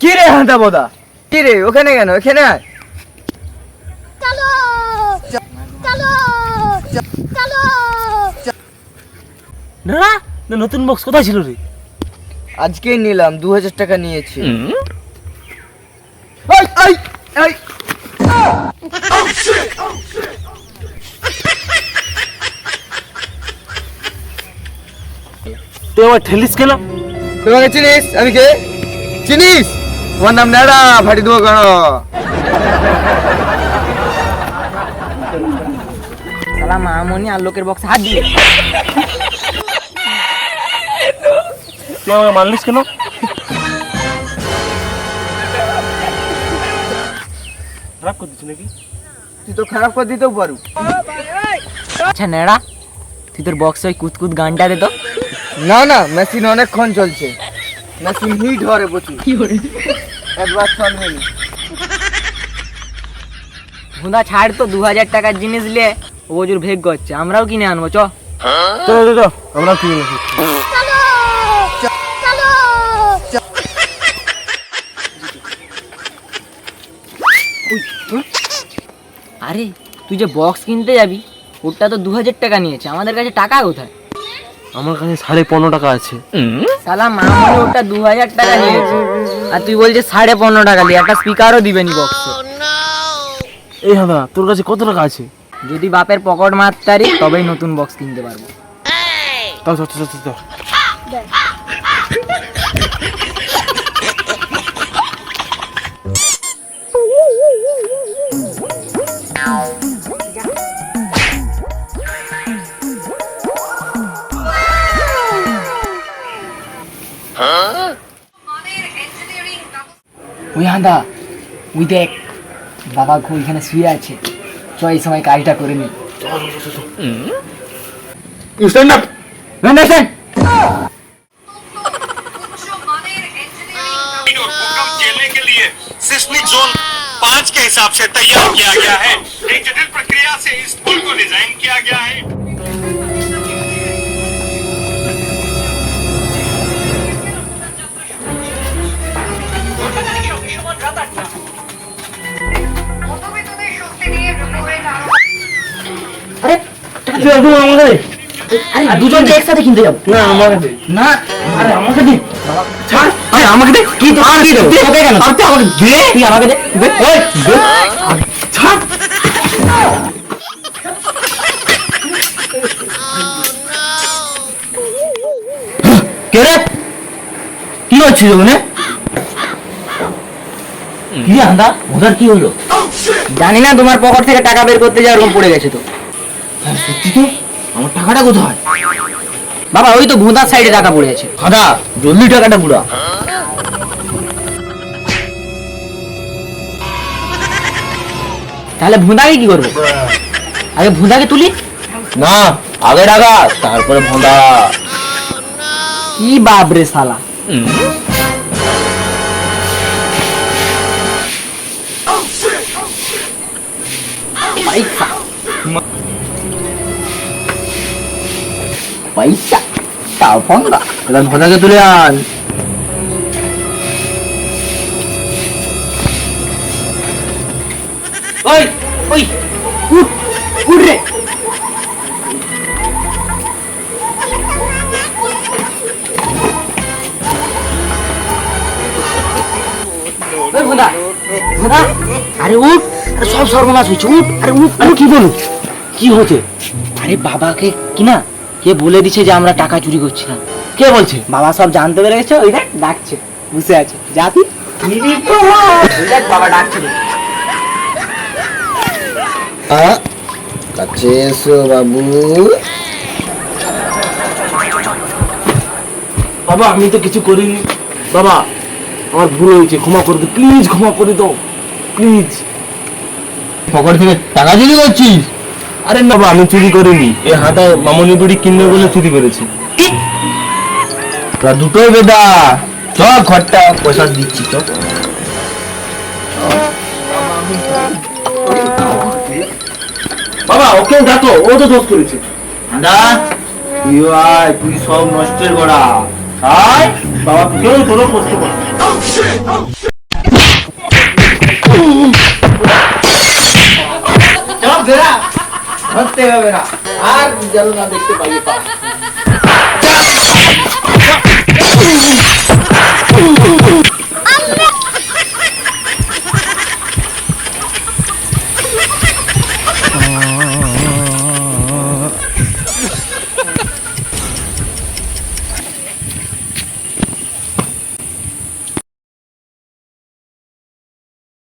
কি রে হাঁদা বোদা কি রে ওখানে কেন ওখানে আয় চলো চলো চলো না না নতুন বক্স কোথায় ছিল রে? আজকেই নিলাম দু হাজার টাকা নিয়েছি। তুই আমার ঠেলিস কেন? তোমাকে চিনিস? আমি কে? চিনিস? তোমার নাম নেড়া ফাটি দেবো কেন? মামনি আর লোকের বক্সে হাত দিয়ে। তুই আমাকে মানলিস কেন? খারাপ করে দিচ্ছি নাকি? তুই তো খারাপ করে দিতেও পারু। আচ্ছা নেড়া। তুই তোর বক্সে ওই কুতকুত গানটা দে তো। না না মেশিন অনেকক্ষণ চলছে। মেশিন হিট হরে প্রচুর। একবার চলবে না। ভুঁদা ছাড় তো দু হাজার টাকার জিনিস লে। ও প্রচুর ভেগ করছে। আমরাও কিনে আনব চ। চলো চলো চলো আমরা কিনে নেছি চলো চলো আরে তুই যে বক্স কিনতে যাবি ওটা তো দু হাজার টাকা নিয়েছে আমাদের কাছে টাকা কোথায়? আমার কাছে সাড়ে পনেরো টাকা আছে। শালা মামনি ওটা দু হাজার টাকা নিয়েছে আর তুই বলছিস সাড়ে পনেরো টাকা দিয়ে একটা স্পিকারও দিবেনি বক্সে এই হাদা তোর কাছে কত টাকা আছে? যদি বাপের পকেট মারতারি তবেই নতুন বক্স কিনতে পারব। তাও ওই হাঁদা ওই দেখ বাবা ঘু ওইখানে শুয়ে আছে চ এই সময় কাজটা করে নি और भूकंप झेलने के लिए सिस्मिक जोन पाँच के हिसाब से तैयार किया गया है एक जटिल प्रक्रिया से इस पुल को डिजाइन किया गया है দুজনকে একসাথে কিনতে যাবো না আমাকে দে না আরে আমাকে দে ছাড় আমাকে কি কি দেবো তোকে কেন আর তুই আমাকে দে। তুই আমাকে দে। দে। ওই দে। ছাড়। কে রে? কি হচ্ছে ওখানে? কি আন্দা? ওদের কি হলো? জানি না তোমার পকেট থেকে টাকা বের করতে যাওয়ার পড়ে গেছে তো। সত্যি তো? আমার টাকাটা কোথায়? বাবা ওই তো ভোঁদার সাইডে টাকা পড়ে আছে। হাদা জলদি টাকাটা বুড়া তাহলে ভোঁদাকে কি করবে? আগে ভোঁদাকে তুলি? না আগে টাকা তারপরে ভোঁদা। কি বাবরে শালা। পয়সা। পয়সা। তাও ফোনটা এবার ভোঁদাকে তুলে আন। ওই উঠ রে। আরে উঠ আরে সব সর্বনাশ হয়েছে উঠ আরে উঠ। আরে কি বলো? কি হচ্ছে আরে বাবাকে কি না? কে বলে দিছে যে আমরা টাকা চুরি করছিলাম? কে বলছে? বাবা সব জানতে পেরে গেছে ওই দেখ ডাকছে বসে আছে। যা তুই বাবা ডাকছে। কাছে এসো বাবু বাবা আমি তো কিছু করিনি বাবা আমার ভুল হয়েছে ক্ষমা করে দে প্লিজ ক্ষমা করে দাও প্লিজ পকেট থেকে টাকা চুরি করছিস আরে না বাবা আমি চুরি করিনি এই হাতায় মামনি বুড়ি কিনবে বলে চুরি করেছি তোরা দুটোই বেদা চ ঘরটা পয়সা দিচ্ছি চ বাবা, ওকে ডাকো ও তো দোষ করেছে। ঠান্ডা? তুই আয় তুই সব নষ্টের গোড়া। আয়, বাবা কেউ কোনো কষ্ট করে আর যেন না দেখতে পাই